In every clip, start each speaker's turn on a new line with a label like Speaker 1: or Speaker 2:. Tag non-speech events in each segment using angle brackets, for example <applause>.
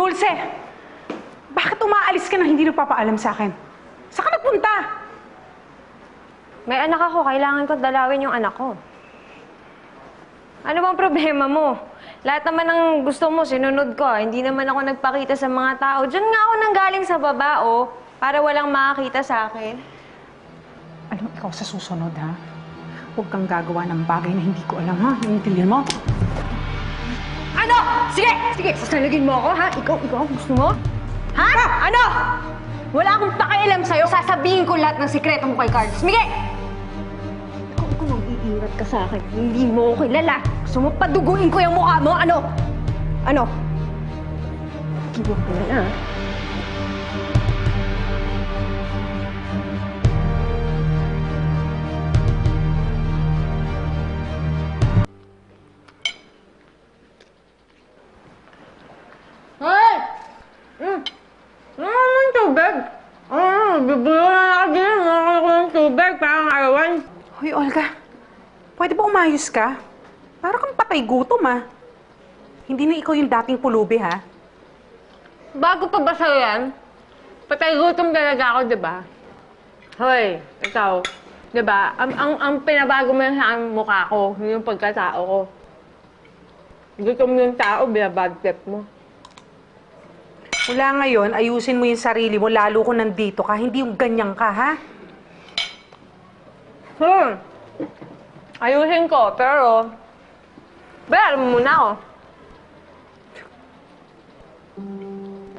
Speaker 1: Dulce! Bakit umaalis ka na hindi nagpapaalam sa akin? Saan ka nagpunta?
Speaker 2: May anak ako, kailangan ko dalawin yung anak ko. Ano bang problema mo? Lahat naman ng gusto mo, sinunod ko. Hindi naman ako nagpakita sa mga tao. Diyan nga ako nanggaling sa baba, oh, para walang makakita sa akin.
Speaker 1: Alam, ikaw sa susunod, ha? Huwag kang gagawa ng bagay na hindi ko alam, ha? Naiintindihan mo?
Speaker 2: Sige! Sige, sasalagin mo ako, ha? Ikaw, ikaw, gusto mo? Ha? Ano? Wala akong pakialam sa'yo. Sasabihin ko lahat ng sikreto mo kay Carlos. Mige! Ikaw, ikaw mag-iingat ka sa akin. Hindi mo ako kilala. Gusto mo paduguin ko yung mukha mo? Ano? Ano? Kibuha ko na, ha? Hoy,
Speaker 1: Olga. Pwede ba umayos ka? Para kang patay gutom, ha? Hindi na ikaw yung dating pulubi, ha?
Speaker 2: Bago pa ba sa'yo yan? Patay gutom talaga ako, di ba? Hoy, ikaw, di ba? Ang, ang, ang pinabago mo yan sa mukha ko, yun yung pagkatao ko. Gutom yung tao, binabad trip mo.
Speaker 1: Mula ngayon, ayusin mo yung sarili mo, lalo kung nandito ka. Hindi yung ganyan ka, ha?
Speaker 2: Hmm. Ayusin ko, pero... Bayaran mo muna ako.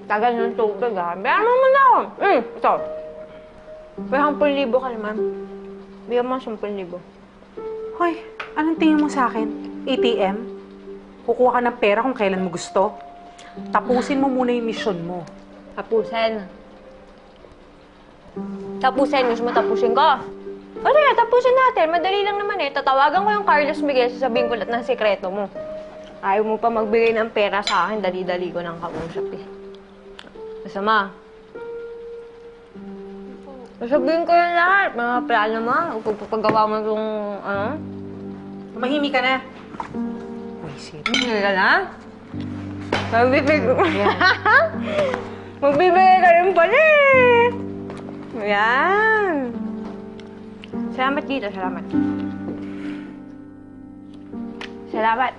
Speaker 2: Tagal ng tubig, ha? Bayaran mo muna ako. Hmm, ito. May 10,000 ka naman. Bigyan mo 10,000.
Speaker 1: Hoy, anong tingin mo sa akin? ATM? Kukuha ka ng pera kung kailan mo gusto? Tapusin mo muna yung mission mo.
Speaker 2: Tapusin. Tapusin. Gusto mo tapusin ko? O sige, tapusin natin. Madali lang naman eh. Tatawagan ko yung Carlos Miguel, sasabihin ko lahat ng sekreto mo. Ayaw mo pa magbigay ng pera sa akin, dali-dali ko nang kausap eh. Masama. Sasabihin ko yung lahat. Mga plano mo. Huwag pagpagawa mo itong, ano?
Speaker 1: Tumahimik ka na. Wisit.
Speaker 2: Hindi ka na? Magbibig <laughs> Magbibigay ka rin pala eh. Yan. selamat tidur selamat. Selamat.